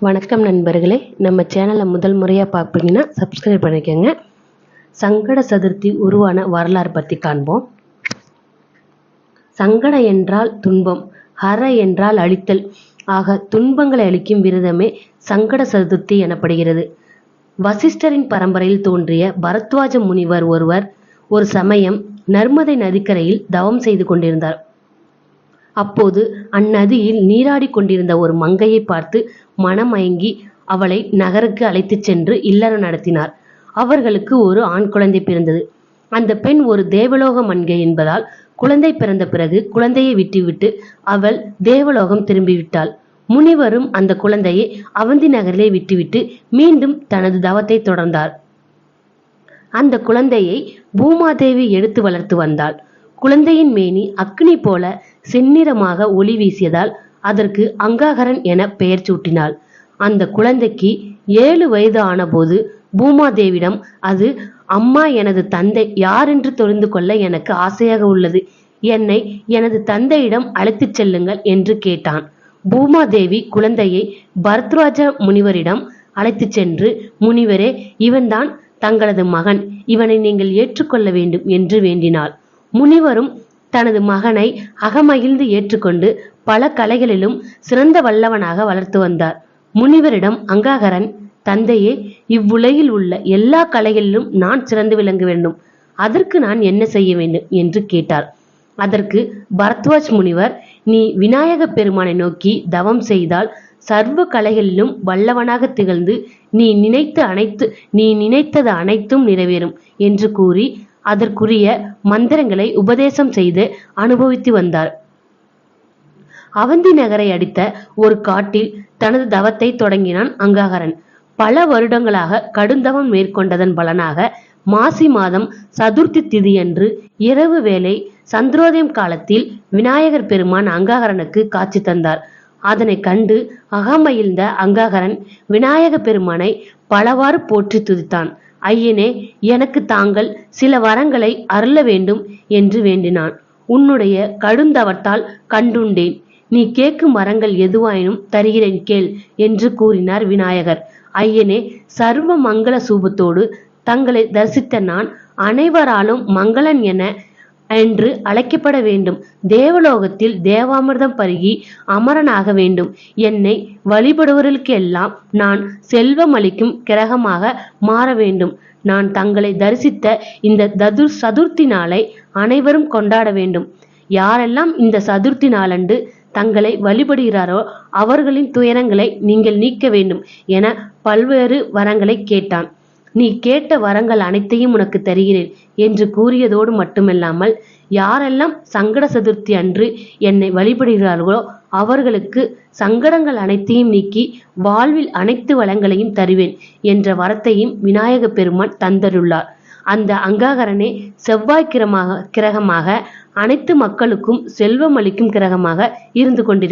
வணக்கம் நண்பர்களே. நம்ம சேனலை முதல் முறையாக பார்ப்பீங்கன்னா சப்ஸ்கிரைப் பண்ணிக்கோங்க. சங்கட சதுர்த்தி உருவான வரலாறு பற்றி காண்போம். சங்கட என்றால் துன்பம் ஹர என்றால் அழித்தல். ஆக துன்பங்களை அளிக்கும் விரதமே சங்கட சதுர்த்தி எனப்படுகிறது. வசிஷ்டரின் பரம்பரையில் தோன்றிய பரத்வாஜ முனிவர் ஒருவர் ஒரு சமயம் நர்மதை நதிக்கரையில் தவம் செய்து கொண்டிருந்தார். அப்போது அந்நதியில் நீராடிக் கொண்டிருந்த ஒரு மங்கையை பார்த்து மனமயங்கி அவளை நகருக்கு அழைத்துச் சென்று இல்லறம் நடத்தினார். அவர்களுக்கு ஒரு ஆண் குழந்தை பிறந்தது. அந்த பெண் ஒரு தேவலோக மன்கை என்பதால் குழந்தை பிறந்த பிறகு குழந்தையை விட்டுவிட்டு அவள் தேவலோகம் திரும்பிவிட்டாள். முனிவரும் அந்த குழந்தையை அவந்தி நகரிலே விட்டுவிட்டு மீண்டும் தனது தவத்தை தொடர்ந்தார். அந்த குழந்தையை பூமாதேவி எடுத்து வளர்த்து வந்தாள். குழந்தையின் மேனி அக்னி போல செந்நிறமாக ஒளி வீசியதால் அதற்கு அங்காகரன் என பெயர் சூட்டினாள். அந்த குழந்தைக்கு ஏழு வயது ஆனபோது பூமாதேவிடம் அது அம்மா எனது தந்தை யாரென்று தெரிந்து கொள்ள எனக்கு ஆசையாக உள்ளது? என்னை எனது தந்தையிடம் அழைத்துச் செல்லுங்கள் என்று கேட்டான். பூமாதேவி குழந்தையை பரத்ராஜ முனிவரிடம் அழைத்துச் சென்று முனிவரே இவன்தான் தங்களது மகன். இவனை நீங்கள் ஏற்றுக்கொள்ள வேண்டும் என்று வேண்டினாள். முனிவரும் தனது மகனை அகமகிழ்ந்து ஏற்றுக்கொண்டு பல கலைகளிலும் சிறந்த வல்லவனாக வளர்த்து வந்தார். முனிவரிடம் அங்காகரன் தந்தையே இவ்வுலகில் உள்ள எல்லா கலைகளிலும் நான் சிறந்து விளங்க வேண்டும். அதற்கு நான் என்ன செய்ய வேண்டும்? என்று கேட்டார். அதற்கு பரத்வாஜ் முனிவர் நீ விநாயக பெருமானை நோக்கி தவம் செய்தால் சர்வ கலைகளிலும் வல்லவனாக திகழ்ந்து நீ நினைத்த அனைத்து நீ நினைத்தது அனைத்தும் நிறைவேறும் என்று கூறி அதற்குரிய மந்திரங்களை உபதேசம் செய்து அனுபவித்து வந்தார். அவந்தி நகரை அடித்த ஒரு காட்டில் தனது தவத்தை தொடங்கினான் அங்காகரன். பல வருடங்களாக கடுந்தவம் மேற்கொண்டதன் பலனாக மாசி மாதம் சதுர்த்தி திதியன்று இரவு வேளை சந்திரோதயம் காலத்தில் விநாயகர் பெருமான் அங்காகரனுக்கு காட்சி தந்தார். அதனை கண்டு அகமகிழ்ந்த அங்காகரன் விநாயக பெருமானை பலவாறு போற்றி துதித்தான். ஐயனே எனக்கு தாங்கள் சில வரங்களை அருள வேண்டும் என்று வேண்டினான். உன்னுடைய கடுந்தவத்தால் கண்டுண்டேன். நீ கேட்கும் வரங்கள் எதுவாயினும் தருகிறேன் கேள் என்று கூறினார் விநாயகர். ஐயனே சர்வ மங்கள சூபத்தோடு தங்களை தரிசித்த நான் அனைவராலும் மங்களன் என என்று அழைக்கப்பட வேண்டும். தேவலோகத்தில் தேவாமிர்தம் பருகி அமரனாக வேண்டும். என்னை வழிபடுவர்களுக்கெல்லாம் நான் செல்வம் அளிக்கும் கிரகமாக மாற வேண்டும். நான் தங்களை தரிசித்த இந்த ததுர் சதுர்த்தி நாளை அனைவரும் கொண்டாட வேண்டும். யாரெல்லாம் இந்த சதுர்த்தி நாளன்று தங்களை வழிபடுகிறாரோ அவர்களின் துயரங்களை நீங்கள் நீக்க வேண்டும் என பல்வேறு வரங்களை கேட்டான். நீ கேட்ட வரங்கள் அனைத்தையும் உனக்கு தருகிறேன் என்று கூறியதோடு மட்டுமல்லாமல் யாரெல்லாம் சங்கட சதுர்த்தி அன்று என்னை வழிபடுகிறார்களோ அவர்களுக்கு சங்கடங்கள் அனைத்தையும் நீக்கி வாழ்வில் அனைத்து வளங்களையும் தருவேன் என்ற வரத்தையும் விநாயக பெருமான் தந்தருள்ளார் அந்த அங்காகரனே செவ்வாய் கிரமாக கிரகமாக அனைத்து மக்களுக்கும் செல்வம் அளிக்கும் கிரகமாக இருந்து கொண்டிருக்கிறார்.